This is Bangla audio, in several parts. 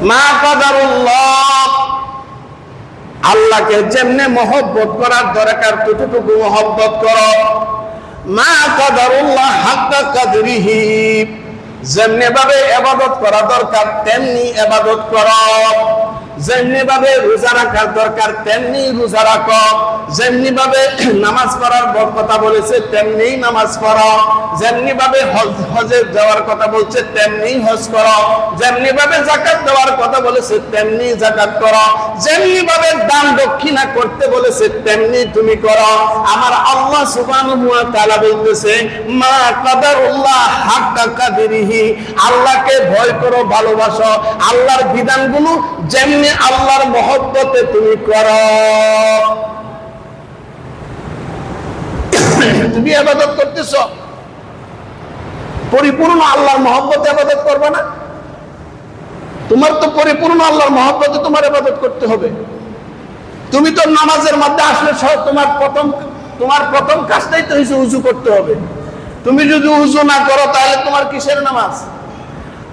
মা কাদারুল্লাহ। আল্লাহকে যেমনে মহব্বত করার দরকার, ততটুকু মহব্বত করো। মা কাদারুল্লাহ হাক্কা কাদরিহি। যেমনে ভাবে এবাদত করা দরকার, তেমনি এবাদত করো। যেমনি ভাবে রোজা রাখার দরকার, তেমনি রোজা রাখো। যেমনি ভাবে নামাজ পড়ার কথা বলেছে তেমনি নামাজ পড়ো। যেমনি ভাবে হজে যাওয়ার কথা বলছে তেমনি হজ করো। যেমনি ভাবে জাকাত দেওয়ার কথা বলেছে তেমনি জাকাত করো। যেমনি ভাবে দান দক্ষিণা করতে বলেছে তেমনি তুমি করো। আমার আল্লাহ সুবহানাহু ওয়া তাআলা বলতেছে, মা কাদারুল্লাহ হাক্কা কাদরিহি। আল্লাহকে ভয় করো, ভালোবাসো। আল্লাহর বিধানগুলো যেমনি আল্লাহর মহব্বতে তুমি করো। তুমি আবাদত করতেছ। পরিপূর্ণ আল্লাহর মহব্বতে আবাদত করবে না? তোমার তো পরিপূর্ণ আল্লাহর মহব্বতে তোমার আবাদত করতে হবে। তুমি তো নামাজের মধ্যে আসলে তোমার প্রথম তোমার প্রথম কাজটাই তো হয়েছে উজু করতে হবে। তুমি যদি উজু না করো, তাহলে তোমার কিসের নামাজ?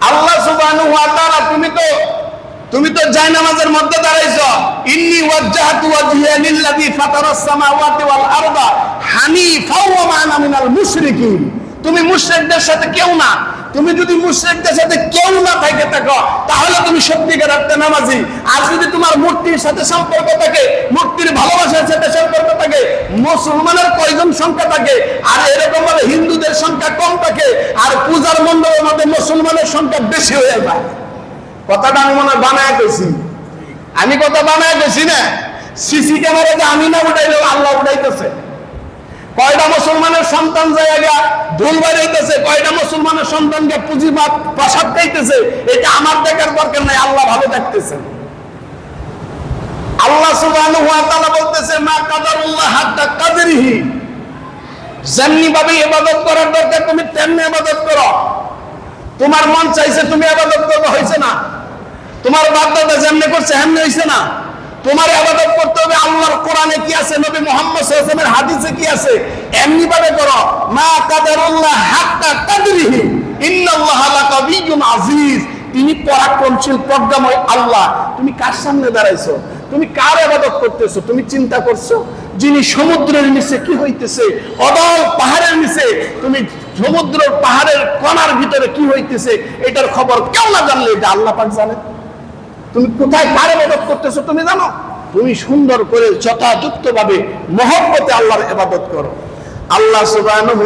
আল্লাহ তাআলা, তুমি তো তুমি তো জায় নামাজের মধ্যে দাঁড়াইছো। ইন্নি ওয়াজ্জাহাতু ওয়াজহিয়া লিল্লাযী ফাতারাস সামাওয়াতি ওয়াল আরদা হানিফা ওয়া মা আনা মিনাল মুশরিকিন। তুমি মুশরিকদের সাথে কেউ না। তুমি যদি মুশরিকদের সাথে কেউ না থাকে থাকো, তাহলে তুমি সত্যিকার একটা নামাজি। আর যদি তোমার মূর্তির সাথে সম্পর্ক থাকে, মূর্তির ভালোবাসার সাথে সম্পর্ক থাকে, মুসলমানের কয়জন সংখ্যা থাকে, আর এরকম ভাবে হিন্দুদের সংখ্যা কম থাকে, আর পূজার মণ্ডলের মধ্যে মুসলমানের সংখ্যা বেশি হয়ে যায়। কথাটা আমি মনে বানায় গেছি আমি কথা বানায় গেছি না, সিসি ক্যামেরা যে আমি না উঠাইলেও আল্লাহ উঠাইতেছে। কয়টা মুসলমানের সন্তান জায়গা ধুল বাড়াইতেছে, কয়টা মুসলমানের সন্তানকে পুঁজিবাদ প্রসাদ খাইতেছে, এটা আমার দেখার দরকার নাই, আল্লাহ ভালো দেখতেছেন। আল্লাহ তাআলা বলতেছে, মা কাদারুল্লাহ হাত্তা কাদরিহি। যেমনি ভাবে ইবাদত করার দরকার, তুমি তেমনি ইবাদত করো। তোমার মন চাইছে তুমি হয়েছে না তোমার বাপদাদা যেমনি করছে, হেমনি হয়েছে না। তোমার আবাদত করতে হবে, আল্লাহর কোরআনে কি আছে, নবী মোহাম্মদ হাদিসে কি আছে? এমনি ভাবে করো, মা কাদারুল্লাহ হাক্কা কাদরিহি আজিজ তিনি পরাক্রমশীল, প্রজ্ঞাময় আল্লাহ। তুমি কার সামনে দাঁড়াইছো? তুমি কার আবাদত করতেছো? তুমি চিন্তা করছ? যিনি সমুদ্রের নিচে কি হইতেছে? অদল পাহাড়ের নিচে। তুমি সমুদ্র পাহাড়ের কণার ভিতরে কি হইতেছে? এটার খবর কেউ না জানলে, এটা আল্লাহ পাক জানে। তুমি কোথায় কার ইবাদত করতেছো তুমি জানো? তুমি সুন্দর করে যথাযুক্ত ভাবে মহব্বতে আল্লাহর ইবাদত করো। আল্লাহ সুবহানাহু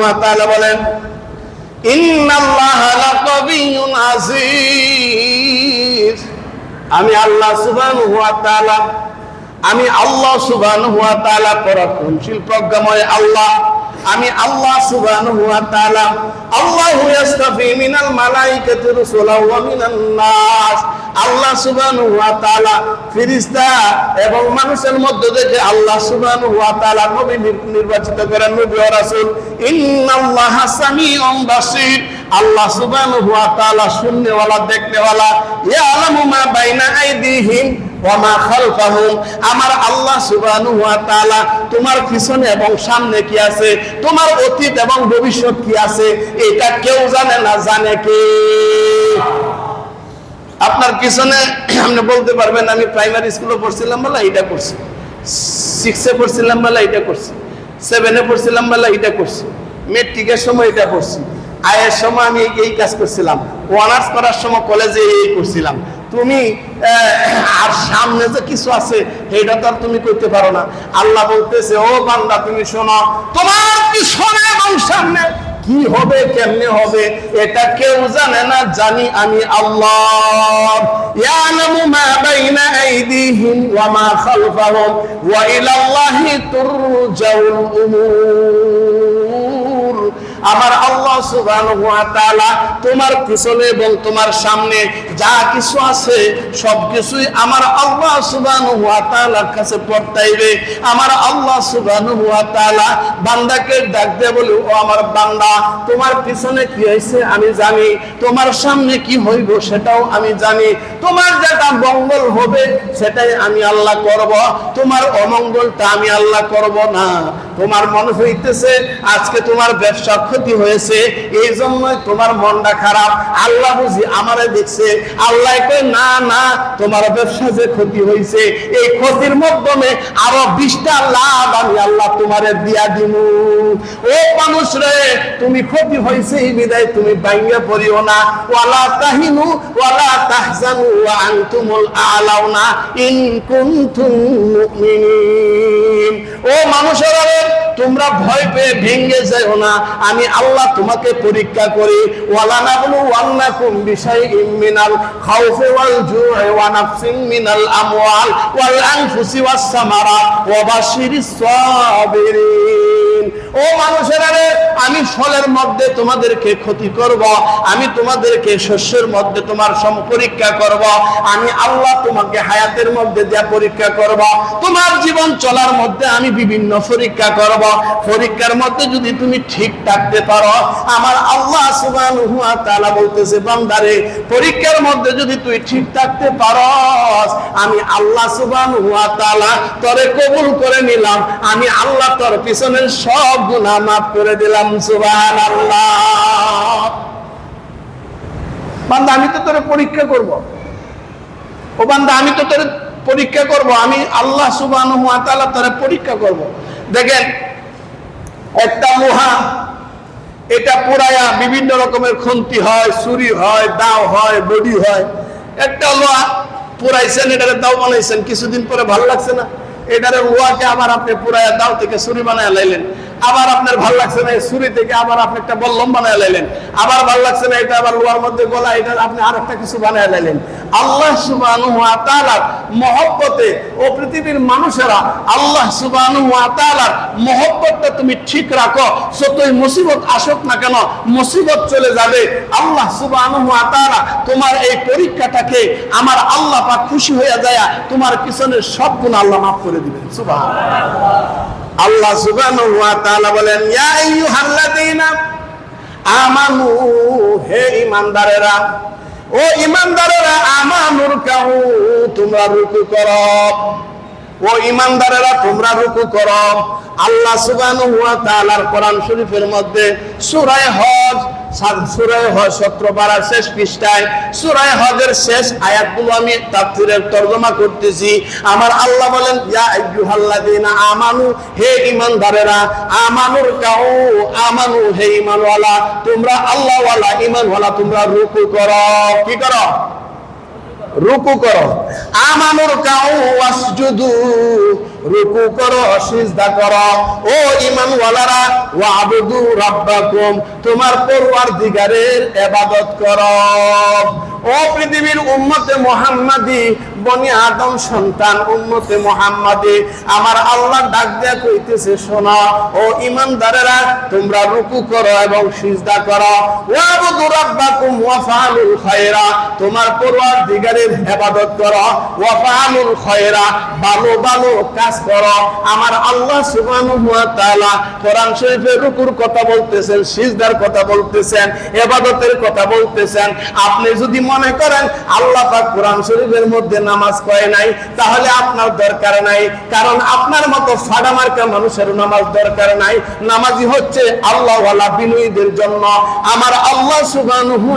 বলেন আমি আল্লাহ সুবহানাহু ওয়া তাআলা, আমি আল্লাহ সুবহানাহু পরাক্রমশীল, প্রজ্ঞাময় আল্লাহ। আমি আল্লাহ সুবহানাহু ওয়া তাআলা, আল্লাহু ইয়াসতাফি মিনাল মালাইকাতি রাসূলাও ওয়া মিনান নাস। আল্লাহ সুবহানাহু ওয়া তাআলা ফেরেশতা এবং মানুষের মধ্যে থেকে আল্লাহ সুবহানাহু ওয়া তাআলা নবী নির্বাচিত করেন নবী ও রাসূল। ইন্নাল্লাহা সামিউন বাসীর। আল্লাহ সুবহানাহু ওয়া তাআলা শুননেওয়ালা দেখনেওয়ালা। ইয়ালামু মা বাইনা আইদিহিম। ওয়া মা খালফাহুম, আমার আল্লাহ তোমার পিছনে এবং সামনে কি আছে? তোমার অতীত এবং ভবিষ্যৎ কি আছে? এটা কেউ জানে না, জানে কে? আপনার পিছনে, আপনি বলতে পারবেন, আমি প্রাইমারি স্কুলে পড়ছিলাম বলে এটা করছি। সিক্সে পড়ছিলাম বলে এটা করছি। সেভেনে পড়ছিলাম বলে এটা করছি। মেট্রিকের সময় এটা করছি। আয়ের সময় আমি এই কাজ করছিলাম। অনার্স করার সময় কলেজে এই করছিলাম। তুমি আর সামনে যে কিছু আছে সেটা তো আর তুমি করতে পারো না। আল্লাহ বলতেছে, ও বান্দা, তুমি শোনো, তোমার পিছনে এবং সামনে? কি হবে, কেমনে হবে, এটা কেউ জানে না, জানি আমি আল্লাহ। ইয়ালামু মা বাইনা আইদিহিম ওয়া মা খালফাহুম, ওয়া ইলাল্লাহি তুরজাউল উমুর। আমার আল্লাহ তাআলা তোমার পিছনে এবং তোমার সামনে যা কিছু আছে সব কিছুই আমার আল্লাহ কাছে পড়তাইবে আমার আল্লাহ তাআলা বান্দাকে ডাক দিয়ে বলে, ও আমার বান্দা, তোমার পিছনে কি হয়েছে আমি জানি, তোমার সামনে কি হইব সেটাও আমি জানি। তোমার যেটা মঙ্গল হবে সেটাই আমি আল্লাহ করব, তোমার অমঙ্গলটা আমি আল্লাহ করব না। তোমার মনে হইতেছে আজকে তোমার ব্যবসা ক্ষতি হয়েছে এই জন্যই তোমার মনটা খারাপ। আল্লাহ বুঝি আমারে দেখছে। আল্লাহ না না, তোমার ব্যবসা যে ক্ষতি হয়েছে, এই ক্ষতির মাধ্যমে আরও বিশটা লাভ আমি আল্লাহ তোমারে দিয়া দিমু। ও মানুষ রে, তুমি ক্ষতি হয়েছে এই বিদায় তুমি বাইঙ্গে পড়িও না। ওয়ালা তাহিনু, ওয়ালা তাহজানু, ওয়া আনতুমুল আলাউনা ইন কুনতুম মুমিনিন। ও মানুষেরা তোমরা ভয় পেয়ে ভেঙে যাও না। আমি আল্লাহ তোমাকে পরীক্ষা করি। মিনাল খাউফি ওয়াল ওয়া নাফসিন মিনাল আমওয়াল ওয়াল আনফুসি ওয়াস সামারাত ওয়া বাশিরিস সাবিরিন। ও মানুষেরা রে, আমি ফলের মধ্যে তোমাদেরকে ক্ষতি করব, আমি তোমাদেরকে শস্যের মধ্যে তোমার সম পরীক্ষা করব, আমি আল্লাহ তোমাকে হায়াতের মধ্যে দেয়া পরীক্ষা করব, তোমার জীবন চলার মধ্যে আমি বিভিন্ন পরীক্ষা করব। পরীক্ষার মধ্যে যদি তুমি ঠিক থাকতে পারো, আমার আল্লাহ তাআলা বলতেছে, বান্দারে, পরীক্ষার মধ্যে যদি তুই ঠিক থাকতে পারস, আমি আল্লাহ সুবহানাহু ওয়া তাআলা তোরে কবুল করে নিলাম। আমি আল্লাহ তোর পিছনের সব গুনাহ মাফ করে দিলাম, সুবহানাল্লাহ। বান্দা, আমি তো তোরে পরীক্ষা করব। ও বান্দা, আমি তো তোরে পরীক্ষা করব, আমি আল্লাহ ওয়া পরীক্ষা করব। দেখেন, একটা লোহা, এটা পুরায়া বিভিন্ন রকমের খুন্তি হয়, ছুরি হয়, দাও হয়, বডি হয়। একটা লোহা পুরাইছেন এটারে দাও বানাইছেন, কিছুদিন পরে ভালো লাগছে না। এটারে লোহাকে আবার আপনি পুরায়া দাও থেকে ছুরি বানায় লাইলেন। আবার আপনার ভালো লাগছে না ছুরি থেকে আবার আপনি একটা বল্লম বানায় লাইলেন। আবার ভালো লাগছে না এটা আবার লোহার মধ্যে গলা, এটা আপনি আর একটা কিছু বানায় লাইলেন। আল্লাহ তাআলার মহব্বতে ও পৃথিবীর মানুষেরা আল্লাহ তাআলার মহব্বতটা তুমি ঠিক রাখো, যতই মুসিবত আসুক না কেন, মুসিবত চলে যাবে। আল্লাহ তাআলা তোমার এই পরীক্ষাটাকে আমার আল্লাহ পাক খুশি হয়ে যায় তোমার পিছনের সব গুণ আল্লাহ মাফ করে দিবেন। সুবহানাল্লাহ। আল্লাহ সুবহানাহু ওয়া তাআলা বলেন, ইয়া আইয়ুহাল্লাযীনা আমানু, হে ঈমানদারেরা, ও ঈমানদারেরা আমানুর কাউ তোমরা রুকু করো। ও ঈমানদারেরা তোমরা রুকু করো। আল্লাহ ওয়া তাআলার কোরআন শরীফের মধ্যে সূরা হজ সূরা হজ 17 পারার শেষ পৃষ্ঠায় সূরা হজের শেষ আয়াতগুলো আমি তাফসীরের তরজমা করতেছি। আমার আল্লাহ বলেন, ইয়া আইয়ুহাল্লাযীনা আমানু, হে ঈমানদারেরা আমানুর কাউ, আমানু, হে ঈমানওয়ালা তোমরা আল্লাহওয়ালা ঈমানওয়ালা তোমরা রুকু করো। কি করো? রুকু করো। আমানুর কাউ ওয়াসজুদু রুকু করো, সিজদা করো। ও ইমান ওয়ালারা ওয়াবুদু রাব্বাকুম, তোমার পরওয়ারদিগারের ইবাদত করো। ও পৃথিবীর উম্মতে মুহাম্মাদি, বনি আদম সন্তান উম্মতে মুহাম্মাদি, আমার আল্লাহ ডাক দেয়া কইতেছে, শোনো, ও ঈমানদারেরা, তোমরা রুকু করো এবং সিজদা করো। ওয়াবুদু রাব্বাকুম ওয়াফালুল খায়রা, তোমার পরওয়ারদিগারের ইবাদত করো। ওয়াফালুল খায়রা ভালো ভালো কাজ করো। আমার আল্লাহ কোরআন শরীফে রুকুর কথা বলতেছেন, সিজদার কথা বলতেছেন, ইবাদতের কথা বলতেছেন। আপনি যদি মনে করেন আল্লাহ কোরআন শরীফের মধ্যে নামাজ কয় নাই, তাহলে আপনার দরকার নাই। কারণ আপনার মতো ফাডা মার্কা মানুষের নামাজ দরকার নাই। নামাজি হচ্ছে আল্লাহওয়ালা বিনয়ীদের জন্য। আমার আল্লাহ সুবহানাহু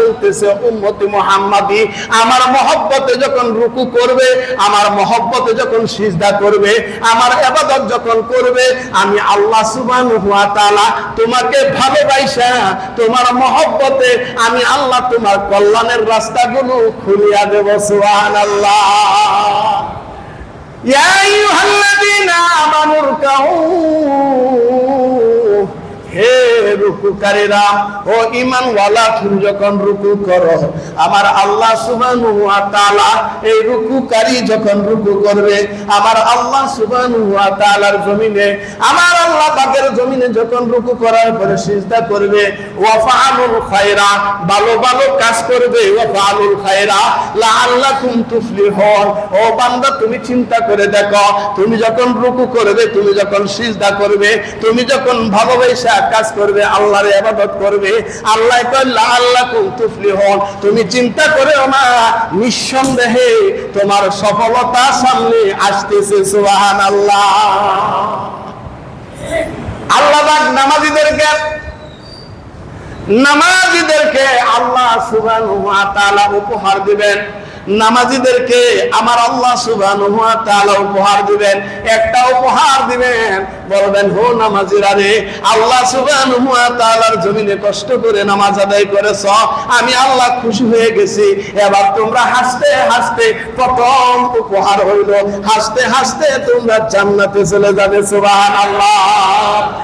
বলতেছে, উম্মতি মুহাম্মাদি, আমার মহব্বতে যখন রুকু করবে, আমার মহব্বতে যখন সিজদা করবে, আমার আবাদত যখন করবে, আমি আল্লাহ সুবহানাহু ওয়া তাআলা তোমাকে ভালোবাসা, তোমার মহব্বতে আমি আল্লাহ তোমার কল্যাণের রাস্তাগুলো খুলিয়া দেব, সুবহানাল্লাহ। ইয়া আইয়ুহাল্লাযীনা রুকুকারীরা, ও ঈমান ওয়ালা তুমি যখন রুকু করো, আমার আল্লাহ সুবহানাহু ওয়া তাআলা এই রুকুকারী যখন রুকু করবে, আমার আল্লাহ সুবহানাহু ওয়া তাআলার জমিনে, আমার আল্লাহ পাকের জমিনে যখন রুকু করার পরে সিজদা করবে ওয়া ফাআলুল খায়রা, ভালো ভালো কাজ করবে ওয়া ফাআলুল খায়রা, লাআল্লাকুম তুফলিহুন। ও বান্দা, তুমি চিন্তা করে দেখো, তুমি যখন রুকু করবে, তুমি যখন সিজদা করবে, তুমি যখন ভালোবাসা কাজ করবে আল্লাহর ইবাদত করবে। আল্লাহ কয়, লাআল্লাকুম তুফলিহুন। তুমি চিন্তা করেও না, নিঃসন্দেহে তোমার সফলতা সামনে আসতেছে, সুবহানাল্লাহ। আল্লাহ পাক নামাজীদেরকে, নামাজিদেরকে আল্লাহ তাআলা উপহার দিবেন। নামাজিদেরকে আমার আল্লাহ তাআলা উপহার দিবেন, একটা উপহার দিবেন। বলবেন, হো নামাজিরা রে, আল্লাহ তাআলার জমিনে কষ্ট করে নামাজ আদায় করেছ, আমি আল্লাহ খুশি হয়ে গেছি। এবার তোমরা হাসতে হাসতে প্রথম উপহার হইল। হাসতে হাসতে তোমরা জান্নাতে চলে যাবে, সুবহানাল্লাহ।